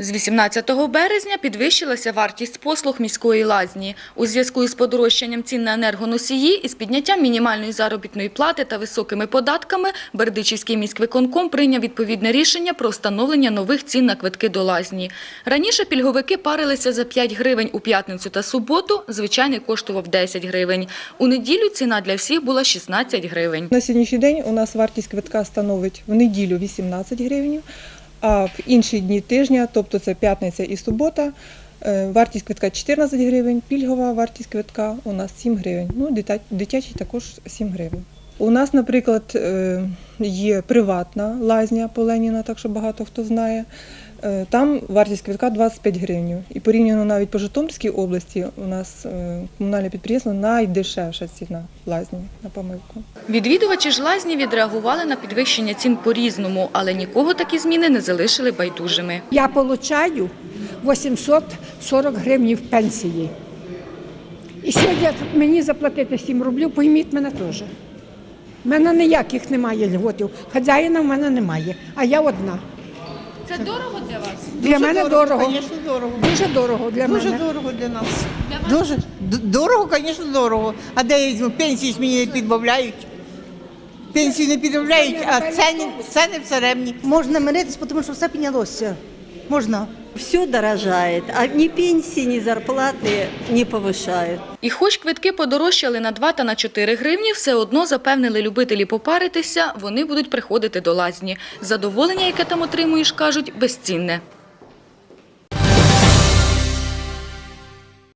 З 18 березня підвищилася вартість послуг міської лазні. У зв'язку із подорожчанням цін на енергоносії і з підняттям мінімальної заробітної плати та високими податками Бердичівський міськвиконком прийняв відповідне рішення про встановлення нових цін на квитки до лазні. Раніше пільговики парилися за 5 гривень у п'ятницю та суботу, звичайний коштував 10 гривень. У неділю ціна для всіх була 16 гривень. На сьогоднішній день у нас вартість квитка становить в неділю 18 гривень, а в інші дні тижня, тобто це п'ятниця і субота, е, вартість квитка 14 гривень, пільгова вартість квитка у нас 7 гривень. Ну, дитячий також 7 гривень. У нас, наприклад, е, є приватна лазня по Леніна, так що багато хто знає. Е, Там вартість квитка 25 гривень. І порівняно навіть по Житомирській області у нас е, комунальне підприємство найдешевша ціна лазні на помилку. Відвідувачі ж лазні відреагували на підвищення цін по-різному, але нікого такі зміни не залишили байдужими. Я получаю 840 гривень пенсії. І сьогодні мені заплатити 7 рублів, пойміть мене теж. У мене ніяких немає льготів. Хазяїна в мене немає, а я одна. Це дорого для вас? Для мене дорого. Звісно, дорого. Дуже дорого для Дуже мене. дорого для нас. Дуже Д- дорого, звісно, дорого. А де я візьму? Пенсії ж мені не підбавляють. Пенсію не підбавляють, а ціни, ціни все рівні. Можно миритися, тому що все піднялося. Можна. Все дорожает, а ни пенсии, ни зарплаты не повышают. І хоч квитки подорожчали на 2 та на 4 гривні, все одно запевнили любителі попаритися, вони будуть приходити до лазні. Задоволення, яке там отримуєш, кажуть, безцінне.